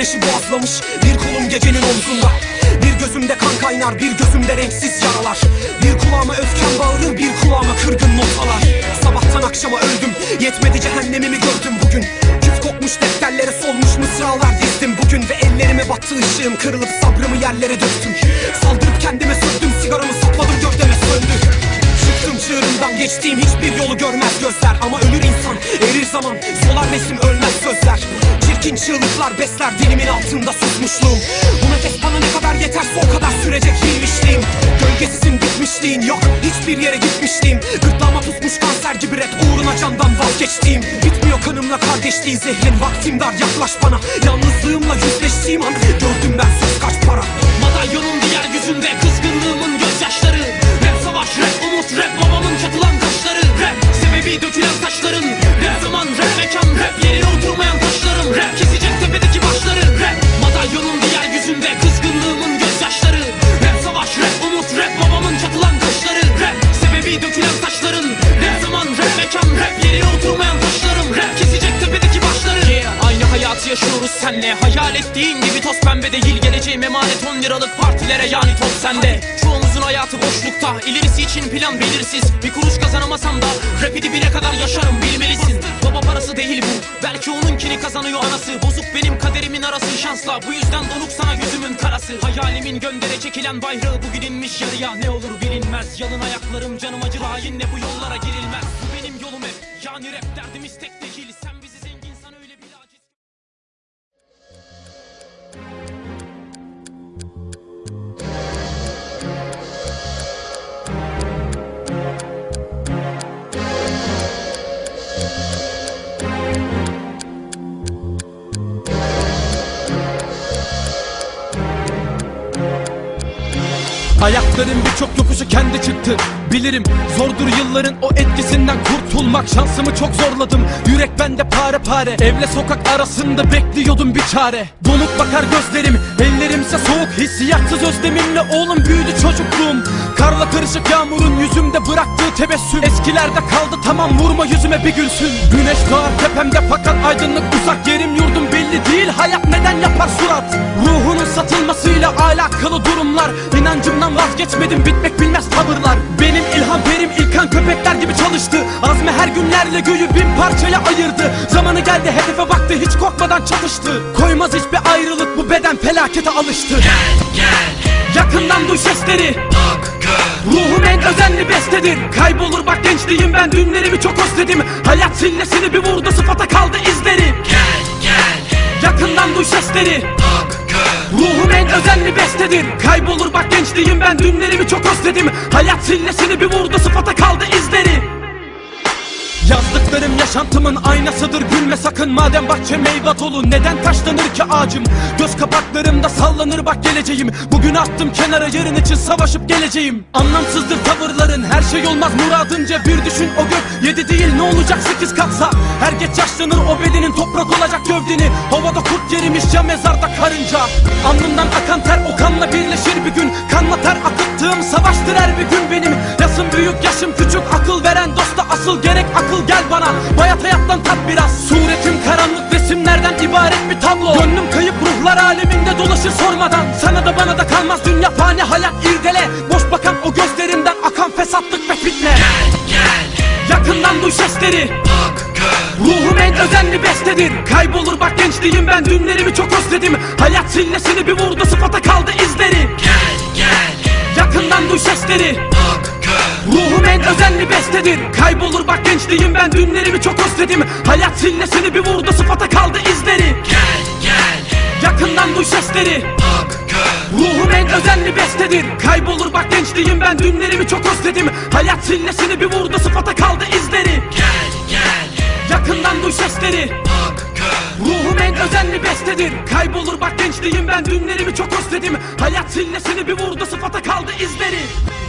güneşi boğazlamış. Bir kolum gecenin omzunda. Bir gözümde kan kaynar Bir gözümde renksiz yaralar. Bir kulağıma öfkem bağırır Bir kulağıma kırgın notalar. Sabahtan akşama öldüm Yetmedi cehennemimi gördüm bugün. Küf kokmuş defterlere solmuş mısralar dizdim bugün Ve ellerime battı ışığım Kırılıp sabrımı yerlere döktüm çığlıklar besler dilimin altında susmuşluğum Bu nefes bana ne kadar yeterse o kadar sürecek bilmişliğim Gölgesisin bitmişliğin yok hiçbir yere gitmişliğim. Gırtlağıma pusmuş kanser gibi rap uğruna candan vazgeçtiğim. Bitmiyor kanımla kardeşliğin zehrin vaktim dar. Yaklaş bana Yalnızlığımla yüzleştiğim an gördüm ben söz kaç Hayal ettiğin gibi toz pembe değil Geleceğim emanet. 10 liralık partilere yani top sende. Çoğumuzun hayatı boşlukta İlerisi için plan belirsiz. Bir kuruş kazanamasam da Rapi dibine kadar yaşarım bilmelisin. Baba parası değil bu Belki onunkini kazanıyor anası. Bozuk benim kaderimin arası şansla Bu yüzden donuk sana gözümün karası. Hayalimin göndere çekilen bayrağı Bugün inmiş yarıya. Ne olur bilinmez Yalın ayaklarım canım acır. Hainle bu yollara girilmez. Bu benim yolum hep Yani rap derdimiz tek değil Sen Ayakların birçok yokuşu kendi çıktı. Bilirim zordur yılların o etkisinden kurtulmak. Şansımı çok zorladım. Yürek bende pare pare. Evle sokak arasında bekliyordum bir çare. Donuk bakar gözlerim. Ellerimse soğuk Hissiyatsız özlemimle oğlum büyüdü çocukluğum. Karla karışık yağmurun yüzümde bıraktığı tebessüm. Eskilerde kaldı tamam vurma yüzüme bir gülsün. Güneş doğar tepemde fakat aydınlık uzak Yerim yurdum belli değil. Hayat neden yapar surat? Ruhunun satılmasıyla alakalı durumlar. İnancımdan vazgeçmedim bitmek bilmez tavırlar. Benim ilham perim ilkan köpekler gibi çalıştı. Azmi her günlerle göğü bin parçaya ayırdı. Zamanı geldi hedefe baktı hiç korkmadan çatıştı. Koymaz hiçbir ayrılık bu beden felakete alıştı. Yakından duy sesleri. Ruhum en özenli bestedir. Kaybolur bak gençliğim ben dünlerimi çok özledim. Hayat sillesini bir vurdu sıfata kaldı izleri. Yakından duy sesleri Ruhum en özenli bestedir. Kaybolur bak gençliğim ben. Dünlerimi çok özledim. Hayat sillesini bir vurdu sıfata kaldı izleri Yazdıklarım yaşantımın aynasıdır. Gülme sakın. Madem bahçe meyve dolu Neden taşlanır ki ağacım? Göz kapaklarımda sallanır bak geleceğim. Bugün attım kenara yarın için savaşıp geleceğim. Anlamsızdır tavırların her şey olmaz. Muradınca Bir düşün o gök. Yedi değil ne olacak? Sekiz katsa. Her geç yaşlanır o bedenin toprak olacak gövdeni. Havada kurt yerimiş ya mezarda karınca. Alnımdan akan ter o kanla birleşir bir gün. Kanla ter akıttığım savaştır her bir gün benim. Yasım büyük yaşım küçük akıl veren asıl gerek akıl gel bana. Bayat hayattan tat biraz. Suretim karanlık resimlerden ibaret bir tablo. Gönlüm kayıp ruhlar aleminde dolaşır sormadan. Sana da bana da kalmaz dünya fani hayat irdele. Boş bakan o gözlerinden akan fesatlık ve fitne. Yakından duy sesleri. Ruhum en özenli bestedir. Kaybolur bak gençliğim ben dünlerimi çok özledim. Hayat sillesini bir vurdu sıfata kaldı izleri. Yakından duy sesleri. Ruhum en özenli bestedir Kaybolur bak gençliğim. Ben dünlerimi çok özledim. Hayat sillesini bir vurdu sıfata kaldı izleri. Yakından duy sesleri. Ruhum en özenli bestedir. Kaybolur bak gençliğim. Ben dünlerimi çok özledim. Hayat sillesini bir vurdu sıfata kaldı izleri. Yakından duy sesleri. Ruhum en özenli bestedir. Kaybolur bak gençliğim. Ben dünlerimi çok özledim. Hayat sillesini bir vurdu sıfata kaldı izleri